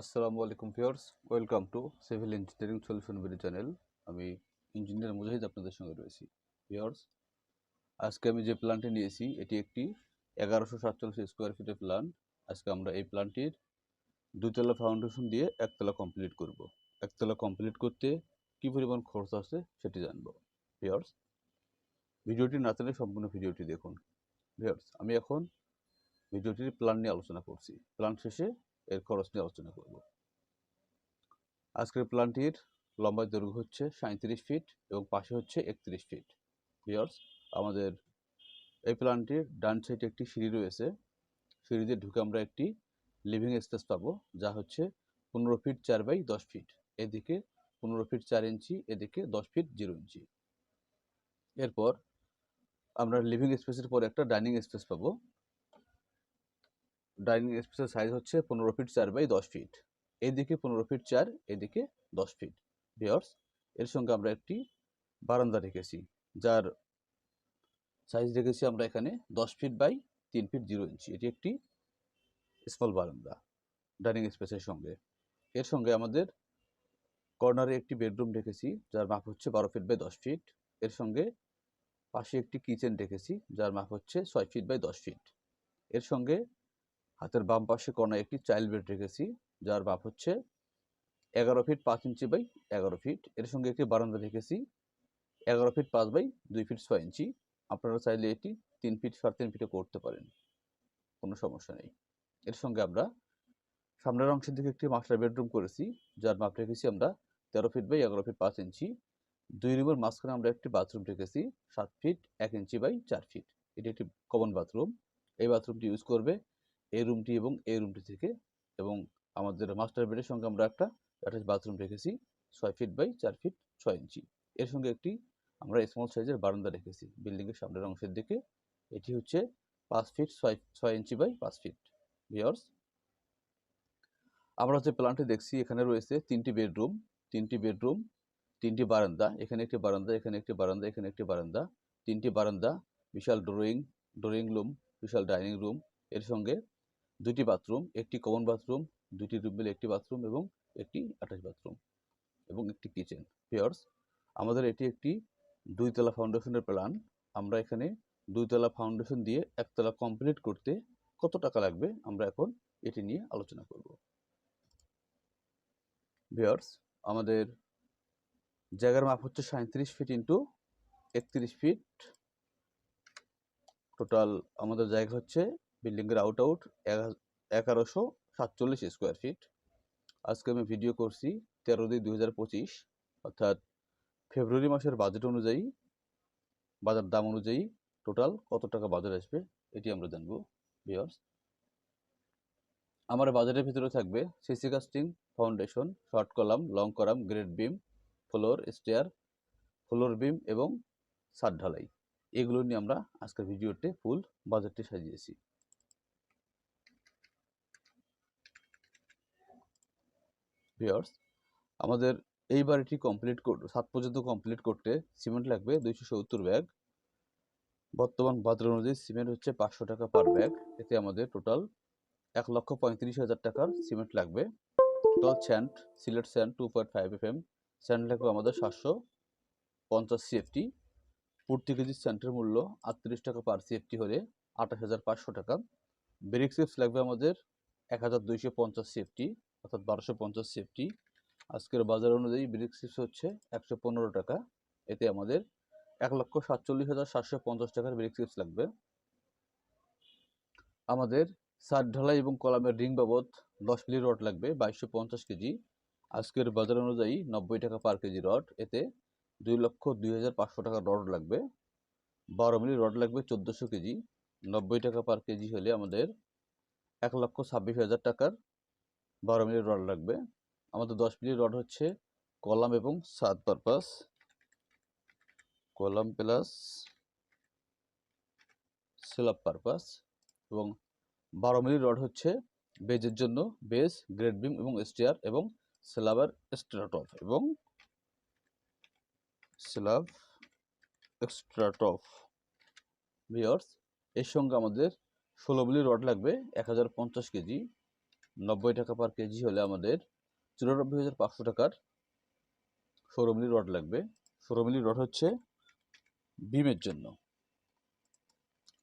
আসসালামু আলাইকুম viewers, welcome to civil engineering solution video channel. আমি ইঞ্জিনিয়ার মুজাহিদ আপনাদের সঙ্গে রয়েছি। ভিউয়ার্স, আজকে আমি যে প্ল্যানটি নিয়েছি, এটি একটি এগারোশো সাতচল্লিশ স্কোয়ার ফিটের প্ল্যান। আজকে আমরা এই প্ল্যানটির দুতলা ফাউন্ডেশন দিয়ে একতলা কমপ্লিট করব। একতলা কমপ্লিট করতে কী পরিমাণ খরচ আছে সেটি জানব। ভিউয়ার্স, ভিডিওটি না চাইলে সম্পূর্ণ ভিডিওটি দেখুন। ভিউয়ার্স, আমি এখন ভিডিওটির প্ল্যান নিয়ে আলোচনা করছি। প্ল্যান শেষে এর খরচ নিয়ে আলোচনা করব। আজকের প্ল্যানটির লম্বা দৈর্ঘ্য হচ্ছে সাঁত্রিশ ফিট এবং পাশে হচ্ছে একত্রিশ ফিট। ভিওর্স আমাদের এই প্ল্যানটির ডান সাইডে একটি সিঁড়ি রয়েছে। সিঁড়িতে ঢুকে আমরা একটি লিভিং স্পেস পাবো, যা হচ্ছে পনেরো ফিট চার বাই দশ ফিট। এদিকে পনেরো ফিট চার ইঞ্চি, এদিকে দশ ফিট জিরো ইঞ্চি। এরপর আমরা লিভিং স্পেসের পর একটা ডাইনিং স্পেস পাবো। ডাইনিং স্পেসের সাইজ হচ্ছে পনেরো ফিট চার বাই দশ ফিট এদিকে পনেরো ফিট চার, এদিকে দশ ফিট ভিওর্স এর সঙ্গে আমরা একটি বারান্দা রেখেছি, যার সাইজ রেখেছি আমরা এখানে দশ ফিট বাই তিন ফিট জিরো ইঞ্চি এটি একটি স্মল বারান্দা ডাইনিং স্পেসের সঙ্গে। এর সঙ্গে আমাদের কর্নারে একটি বেডরুম রেখেছি, যার মাপ হচ্ছে বারো ফিট বাই দশ ফিট এর সঙ্গে পাশে একটি কিচেন রেখেছি, যার মাপ হচ্ছে ছয় ফিট বাই দশ ফিট এর সঙ্গে হাতের বাম পাশে কর্নায় একটি চাইল্ড বেড রেখেছি, যার বাপ হচ্ছে এগারো ফিট পাঁচ ইঞ্চি বাই এগারো ফিট এর সঙ্গে একটি বারান্দা রেখেছি, এগারো ফিট পাঁচ বাই দুই ফিট ছয় ইঞ্চি। আপনারা চাইলে এটি তিন ফিট সাড়ে তিন ফিটে করতে পারেন, কোনো সমস্যা নেই। এর সঙ্গে আমরা সামনের অংশের দিকে একটি মাস্টার বেডরুম করেছি, যার মাপ রেখেছি আমরা তেরো ফিট বাই এগারো ফিট পাঁচ ইঞ্চি। দুই রুমের মাঝখানে আমরা একটি বাথরুম রেখেছি, সাত ফিট এক ইঞ্চি বাই চার ফিট এটি একটি কমন বাথরুম এই বাথরুমটি ইউজ করবে এই রুমটি এবং এই রুমটি থেকে এবং আমাদের মাস্টার বেডের সঙ্গে আমরা একটা অ্যাটাচ বাথরুম রেখেছি, ছয় ফিট বাই চার ফিট ছয় ইঞ্চি। এর সঙ্গে একটি আমরা স্মল সাইজের বারান্দা রেখেছি বিল্ডিংয়ের সামনের অংশের দিকে। এটি হচ্ছে পাঁচ ফিট ছয় ছয় ইঞ্চি বাই পাঁচ ফিট ভিওর্স আমরা যে প্ল্যানটি দেখছি, এখানে রয়েছে তিনটি বেডরুম তিনটি বেডরুম তিনটি বারান্দা। এখানে একটি বারান্দা, এখানে একটি বারান্দা, এখানে একটি বারান্দা। তিনটি বারান্দা, বিশাল ড্রয়িং ড্রয়িং রুম বিশাল ডাইনিং রুম এর সঙ্গে দুটি বাথরুম একটি কমন বাথরুম দুটি রুম মিলে একটি বাথরুম এবং একটি অ্যাটাচ বাথরুম এবং একটি কিচেন পিয়ার্স আমাদের এটি একটি দুইতলা ফাউন্ডেশনের প্ল্যান আমরা এখানে দুইতলা ফাউন্ডেশন দিয়ে একতলা কমপ্লিট করতে কত টাকা লাগবে আমরা এখন এটি নিয়ে আলোচনা করব। ভিওর্স আমাদের জায়গার মাপ হচ্ছে সাঁত্রিশ ফিট ইন্টু একত্রিশ ফিট টোটাল আমাদের জায়গা হচ্ছে বিল্ডিংয়ের আউট আউট এগারোশো সাতচল্লিশ স্কোয়ার ফিট আজকে আমি ভিডিও করছি তেরো দুই হাজার পঁচিশ, অর্থাৎ ফেব্রুয়ারি মাসের বাজেট অনুযায়ী, বাজার দাম অনুযায়ী টোটাল কত টাকা বাজার আসবে এটি আমরা জানব ভিওর্স আমার বাজারের ভিতরে থাকবে CC casting foundation short column long column grade beam floor stair floor beam এবং সাত ঢালাই। এগুলো নিয়ে আমরা আজকের ভিডিওতে ফুল বাজারটি সাজিয়েছি। ভিওর্স আমাদের এই বাড়িটি কমপ্লিট করতে সাত পর্যন্ত কমপ্লিট করতে সিমেন্ট লাগবে দুইশো সত্তর ব্যাগ বর্তমান বাজার অনুযায়ী সিমেন্ট হচ্ছে পাঁচশো টাকা পার ব্যাগ এতে আমাদের টোটাল এক লক্ষ পঁয়ত্রিশ হাজার টাকার সিমেন্ট লাগবে। Total sand Sylhet sand two point five F M sand লাগবে আমাদের সাতশো পঞ্চাশ সিএফটি প্রতি কেজি স্যান্ডের মূল্য আটত্রিশ টাকা পার সিএফটি হলে আঠাশ হাজার পাঁচশো টাকা। ব্রেক চিপস লাগবে আমাদের এক হাজার দুইশো পঞ্চাশ সিএফটি অর্থাৎ বারোশো পঞ্চাশ সিএফটি আজকের বাজার অনুযায়ী ব্রিক চিপস হচ্ছে একশো পনেরো টাকা। এতে আমাদের এক লক্ষ সাতচল্লিশ হাজার সাতশো পঞ্চাশ টাকার ব্রিক চিপস লাগবে। আমাদের সাত ঢালাই এবং কলামের রিং বাবদ দশ মিলি রড লাগবে, বাইশশো পঞ্চাশ কেজি। আজকের বাজার অনুযায়ী নব্বই টাকা পার কেজি রড। এতে দুই লক্ষ দুই হাজার পাঁচশো টাকা রড লাগবে। বারো মিলি রড লাগবে চোদ্দোশো কেজি। নব্বই টাকা পার কেজি হলে আমাদের এক লক্ষ ছাব্বিশ হাজার টাকার বারো মিলি রড লাগবে। আমাদের দশ মিলি রড হচ্ছে কলাম এবং সাত purpose column plus slab purpose এবং বারো মিলি রড হচ্ছে বেজের জন্য বেজ, গ্রেড বিম এবং স্টিয়ার এবং স্ল্যাবের স্ট্রাটফ এবং স্ল্যাব এক্সট্রাটফ ভিওর্স এর সঙ্গে আমাদের ষোলো মিলি রড লাগবে, এক হাজার পঞ্চাশ কেজি। নব্বই টাকা পার কেজি হলে আমাদের চুরানব্বই হাজার পাঁচশো টাকার ষোলো মিলি রড লাগবে। ষোলো মিলি রড হচ্ছে বিমের জন্য।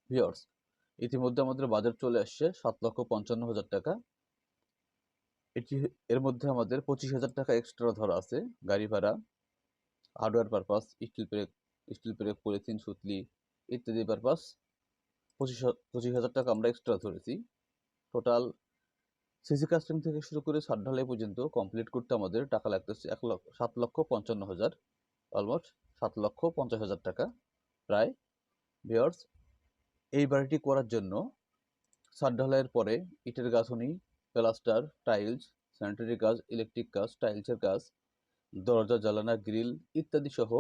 ভিওর্স ইতিমধ্যে আমাদের বাজার চলে আসছে সাত লক্ষ পঞ্চান্ন হাজার টাকা। এটি এর মধ্যে আমাদের পঁচিশ হাজার টাকা এক্সট্রা ধরা আছে। গাড়ি ভাড়া হার্ডওয়্যার পারপাস স্টিল প্রেক স্টিল প্রেক পলিথিন সুতলি ইত্যাদি পারপাস পঁচিশ পঁচিশ হাজার টাকা আমরা এক্সট্রা ধরেছি। টোটাল সিসি কাস্টিং থেকে শুরু করে সাত ঢালাই পর্যন্ত কমপ্লিট করতে আমাদের টাকা লাগতেছে এক লক্ষ, সাত লক্ষ পঞ্চান্ন হাজার। অলমোস্ট সাত লক্ষ পঞ্চাশ হাজার টাকা। প্রায় ভিওর্স এই বাড়িটি করার জন্য সাত ঢালাইয়ের পরে ইটের গাঁথনি, প্লাস্টার টাইলস স্যানিটারি কাজ ইলেকট্রিক কাজ টাইলসের কাজ দরজা জ্বালানা গ্রিল ইত্যাদি সহ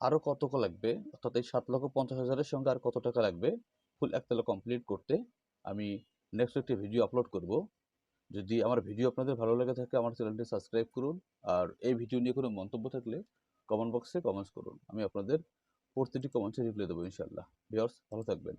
আরও কত লাগবে? অর্থাৎ এই সাত লক্ষ পঞ্চাশ হাজারের সঙ্গে আর কত টাকা লাগবে? ফুল একতলা কমপ্লিট করতে আমি নেক্সট একটি ভিডিও আপলোড করব। যদি আমার ভিডিও আপনাদের ভালো লেগে থাকে, আমার চ্যানেলটি সাবস্ক্রাইব করুন। আর এই ভিডিও নিয়ে কোনো মন্তব্য থাকলে কমেন্ট বক্সে কমেন্টস করুন। আমি আপনাদের প্রতিটি কমেন্টসে রিপ্লাই দেবো ইনশাল্লাহ ভিওর্স ভালো থাকবেন।